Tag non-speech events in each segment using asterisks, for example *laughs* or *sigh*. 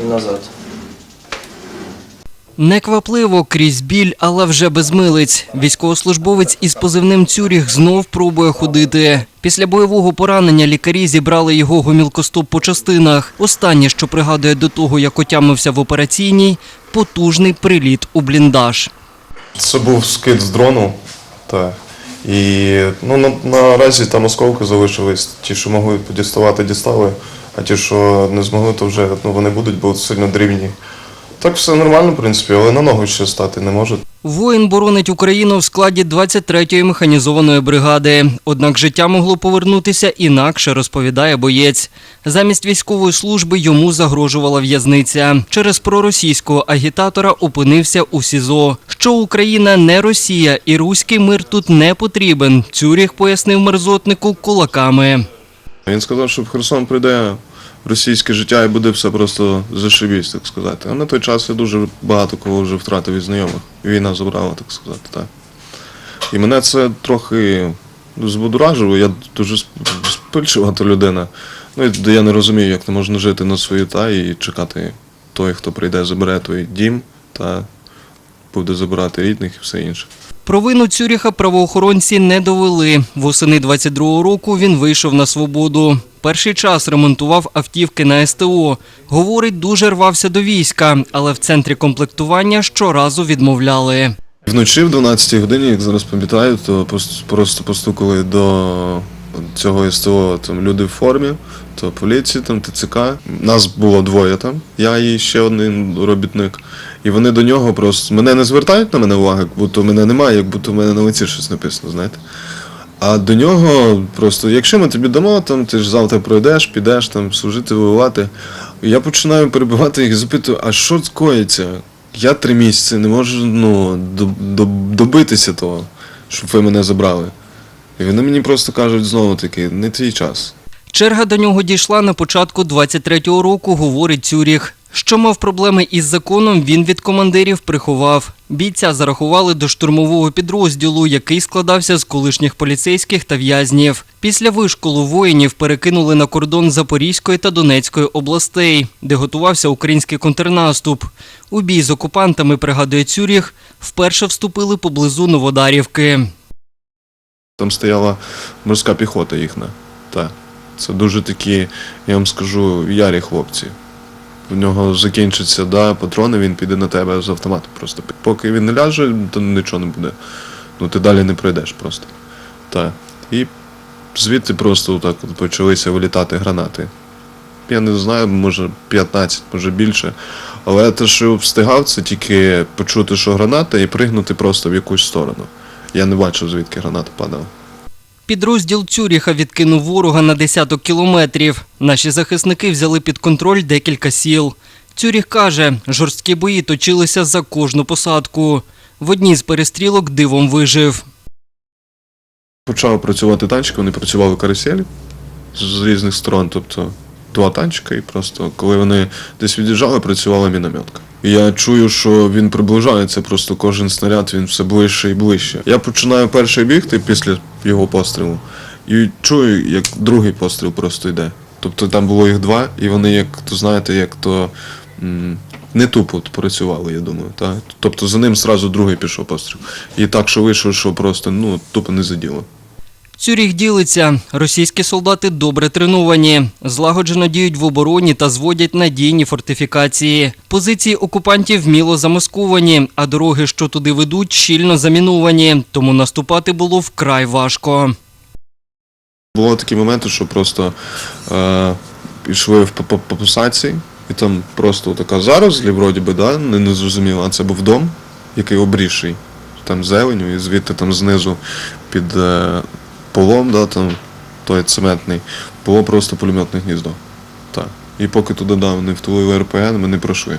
і назад. Неквапливо крізь біль, але вже без милиць. Військовослужбовець із позивним Цюріх знов пробує ходити. Після бойового поранення лікарі зібрали його гомілкостоп по частинах. Останнє, що пригадує до того, як отямився в операційній, потужний приліт у бліндаж. Це був скид з дрону. І ну, на, наразі там осколки залишились. Ті, що могли діставати, дістали, а ті, що не змогли, то вже ну, вони будуть, бо сильно дрібні. Так все нормально, в принципі, але на ногу ще стати не може. Воїн боронить Україну в складі 23-ї механізованої бригади. Однак життя могло повернутися інакше, розповідає боєць. Замість військової служби йому загрожувала в'язниця. Через проросійського агітатора опинився у СІЗО. Що Україна не Росія і руський мир тут не потрібен. Цюріх пояснив мерзотнику кулаками. Він сказав, що в Херсон прийде російське життя і буде все просто зашибісь, так сказати. А на той час я дуже багато кого вже втратив від знайомих. Війна забрала, так сказати, так. І мене це трохи збудоражило, я дуже спильчувата людина. Ну, і я не розумію, як не можна жити на свою та і чекати той, хто прийде, забере той дім та буде забирати рідних і все інше. Провину Цюріха правоохоронці не довели. Восени 22-го року він вийшов на свободу. Перший час ремонтував автівки на СТО. Говорить, дуже рвався до війська, але в центрі комплектування щоразу відмовляли. Вночі в 12 годині, як зараз пам'ятаю, то просто постукали до цього СТО там люди в формі, то поліції, там ТЦК. Нас було двоє там, я і ще один робітник. І вони до нього просто мене не звертають на мене уваги, як будто мене немає, як будто в мене на лиці щось написано, знаєте. А до нього просто, якщо ми тобі дамо, там ти ж завтра пройдеш, підеш там служити, воювати. Я починаю перебивати їх, запитую, а що коїться? Я три місяці не можу ну, до- до- добитися того, щоб ви мене забрали. І вони мені просто кажуть знову таки, не твій час. Черга до нього дійшла на початку 23-го року, говорить Цюріх. Що мав проблеми із законом, він від командирів приховав. Бійця зарахували до штурмового підрозділу, який складався з колишніх поліцейських та в'язнів. Після вишколу воїнів перекинули на кордон Запорізької та Донецької областей, де готувався український контрнаступ. У бій з окупантами, пригадує Цюріх, вперше вступили поблизу Новодарівки. Там стояла морська піхота їхня. Так. Це дуже такі, я вам скажу, ярі хлопці. В нього закінчаться да, патрони, він піде на тебе з автомату просто. Поки він не ляже, то нічого не буде. Ну ти далі не пройдеш просто. Так. І звідти просто так от почалися вилітати гранати. Я не знаю, може 15, може більше. Але те, що встигав, це тільки почути, що граната, і пригнути просто в якусь сторону. Я не бачив, звідки граната падала. Підрозділ Цюріха відкинув ворога на десяток кілометрів. Наші захисники взяли під контроль декілька сіл. Цюріх каже, жорсткі бої точилися за кожну посадку. В одній з перестрілок дивом вижив. Почав працювати танчики, вони працювали каруселі з різних сторон, тобто два танчика, і просто коли вони десь від'їжджали, працювала мінометка. Я чую, що він приближається, просто кожен снаряд він все ближче і ближче. Я починаю перший бігти після його пострілу, і чую, як другий постріл просто йде. Тобто там було їх два, і вони, як то знаєте, як то не тупо працювали, я думаю. Так? Тобто за ним зразу другий пішов постріл. І так, що вийшов, що просто ну, тупо не заділо. Цюріх ділиться. Російські солдати добре треновані, злагоджено діють в обороні та зводять надійні фортифікації. Позиції окупантів вміло замасковані, а дороги, що туди ведуть, щільно заміновані, тому наступати було вкрай важко. Було такі моменти, що просто е, пішли в по- по по посадці, і там просто така зарослі, вроді би, да, не, не зрозуміло, а це був дом, який обріший, там зеленю, і звідти там знизу під е, полом, да, там, той цементний, було просто пулеметне гніздо. Так. І поки туди да, вони втулили РПН, ми не пройшли.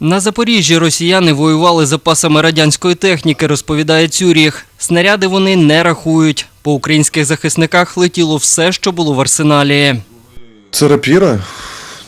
На Запоріжжі росіяни воювали запасами радянської техніки, розповідає Цюріх. Снаряди вони не рахують. По українських захисниках летіло все, що було в арсеналі. Це рапіра,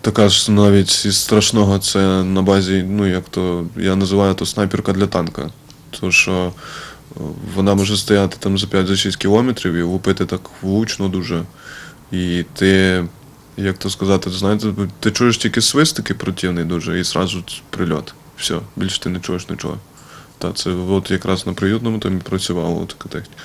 така ж навіть із страшного, це на базі, ну як то я називаю то снайперка для танка. Тому що вона може стояти там за 5-6 кілометрів і лупити так влучно дуже. І ти як то сказати, знаєте, ти чуєш тільки свист такий противний дуже, і зразу прильот. Все, більше ти не чуєш нічого. Та це от якраз на приютному там і працювало така техніка.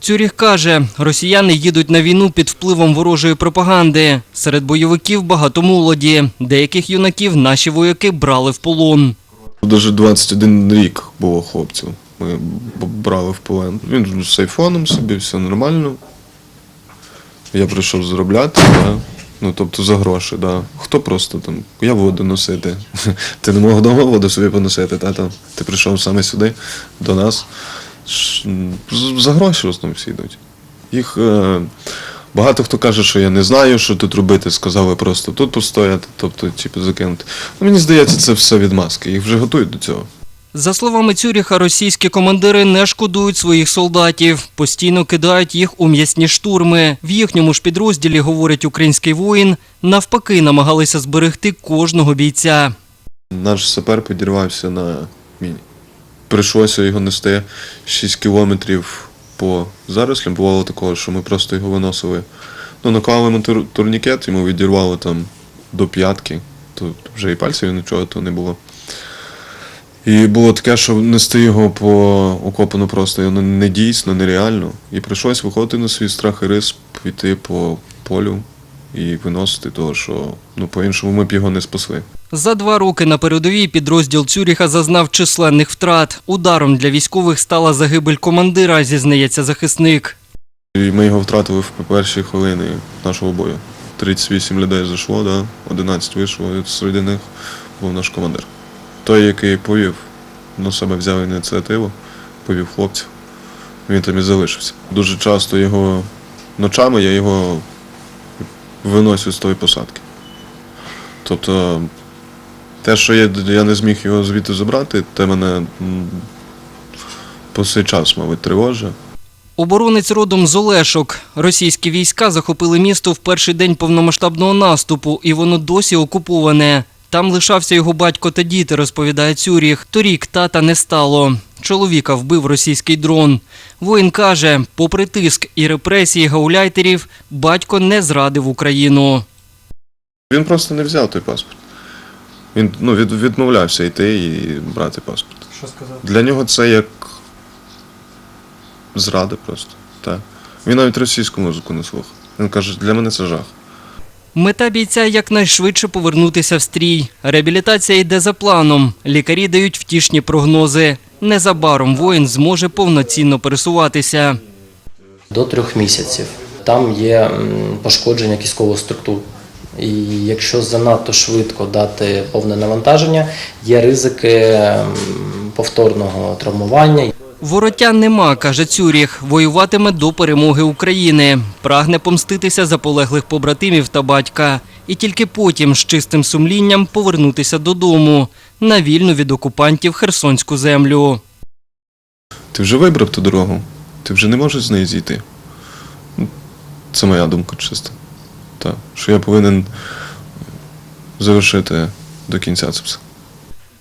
Цюріх каже, росіяни їдуть на війну під впливом ворожої пропаганди. Серед бойовиків багато молоді. Деяких юнаків наші вояки брали в полон. Даже 21 рік було хлопців. Ми брали в полон. Він з айфоном собі, все нормально. Я прийшов заробляти, да. ну тобто за гроші, да. Хто просто там, я воду носити. *laughs* Ти не мог вдома воду собі поносити, та там. Ти прийшов саме сюди, до нас. За гроші в основному всі йдуть. Їх е, багато хто каже, що я не знаю, що тут робити, сказали просто тут постояти, тобто, типу, закинути. Ну, мені здається, це все відмазки. Їх вже готують до цього. За словами Цюріха, російські командири не шкодують своїх солдатів, постійно кидають їх у м'ясні штурми. В їхньому ж підрозділі, говорить український воїн, навпаки намагалися зберегти кожного бійця. Наш сапер підірвався на міні. Прийшлося його нести 6 кілометрів по зарослям. Бувало такого, що ми просто його виносили. Ну, наклали ми турнікет, йому відірвало там до п'ятки. То вже і пальців нічого то не було. І було таке, що нести його по окопану просто не дійсно, нереально. І прийшлося виходити на свій страх і риск, піти по полю і виносити того, що ну, по-іншому ми б його не спасли. За два роки на передовій підрозділ Цюріха зазнав численних втрат. Ударом для військових стала загибель командира, зізнається захисник. І ми його втратили в перші хвилини нашого бою. 38 людей зайшло, да? 11 вийшло, і серед них був наш командир. Той, який повів, на себе взяв ініціативу, повів хлопців. Він там і залишився. Дуже часто його ночами я його виносив з тої посадки. Тобто, те, що я, я не зміг його звідти забрати, те мене по цей час, мабуть, тривожить. Оборонець родом з Олешок. Російські війська захопили місто в перший день повномасштабного наступу, і воно досі окуповане. Там лишався його батько та діти, розповідає Цюріх. Торік тата не стало. Чоловіка вбив російський дрон. Воїн каже, попри тиск і репресії гауляйтерів, батько не зрадив Україну. Він просто не взяв той паспорт. Він ну, від, відмовлявся йти і брати паспорт. Що сказав? Для нього це як зрада просто. Так. Він навіть російську музику не слухав. Він каже, для мене це жах. Мета бійця якнайшвидше повернутися в стрій. Реабілітація йде за планом. Лікарі дають втішні прогнози. Незабаром воїн зможе повноцінно пересуватися. до трьох місяців. Там є пошкодження кісткових структур. І якщо занадто швидко дати повне навантаження, є ризики повторного травмування. Вороття нема, каже Цюріх. Воюватиме до перемоги України. Прагне помститися за полеглих побратимів та батька. І тільки потім з чистим сумлінням повернутися додому на вільну від окупантів Херсонську землю. Ти вже вибрав ту дорогу, ти вже не можеш з неї зійти. Ну, Це моя думка чисто. Так. Що я повинен завершити до кінця це все.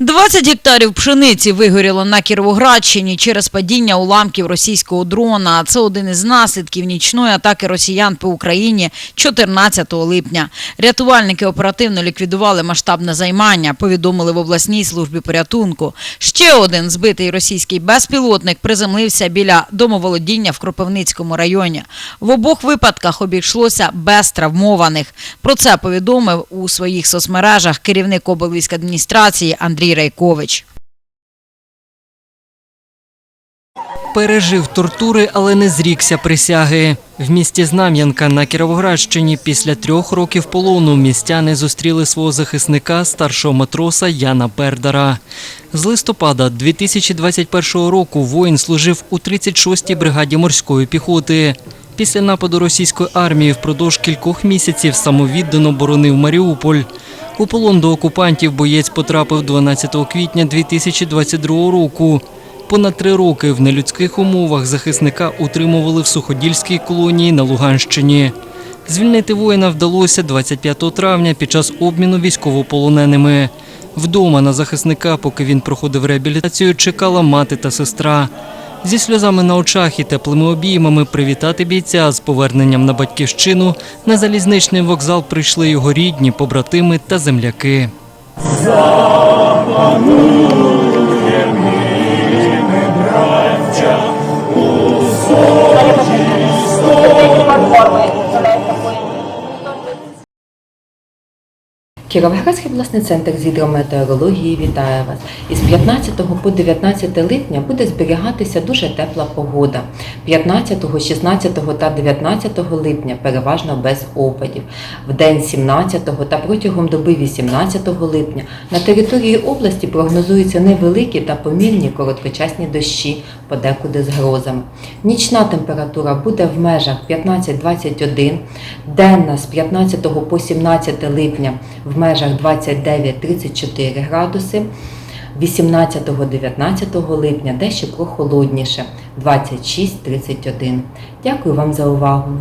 20 гектарів пшениці вигоріло на Кіровоградщині через падіння уламків російського дрона. Це один із наслідків нічної атаки росіян по Україні 14 липня. Рятувальники оперативно ліквідували масштабне займання, повідомили в обласній службі порятунку. Ще один збитий російський безпілотник приземлився біля домоволодіння в Кропивницькому районі. В обох випадках обійшлося без травмованих. Про це повідомив у своїх соцмережах керівник облвійськадміністрації Андрій Райкович. Пережив тортури, але не зрікся присяги. В місті Знам'янка на Кіровоградщині після трьох років полону містяни зустріли свого захисника, старшого матроса Яна Пердара. З листопада 2021 року воїн служив у 36-й бригаді морської піхоти. Після нападу російської армії впродовж кількох місяців самовіддано боронив Маріуполь. У полон до окупантів боєць потрапив 12 квітня 2022 року. Понад три роки в нелюдських умовах захисника утримували в суходільській колонії на Луганщині. Звільнити воїна вдалося 25 травня під час обміну військовополоненими. Вдома на захисника, поки він проходив реабілітацію, чекала мати та сестра. Зі сльозами на очах і теплими обіймами привітати бійця з поверненням на батьківщину на залізничний вокзал прийшли його рідні, побратими та земляки. Кіровоградський обласний центр з гідрометеорології вітає вас. Із 15 по 19 липня буде зберігатися дуже тепла погода. 15, 16 та 19 липня переважно без опадів. В день 17 та протягом доби 18 липня на території області прогнозуються невеликі та помірні короткочасні дощі, подекуди з грозами. Нічна температура буде в межах 15-21, денна з 15 по 17 липня в межах 29-34 градуси, 18-19 липня дещо прохолодніше 26-31. Дякую вам за увагу.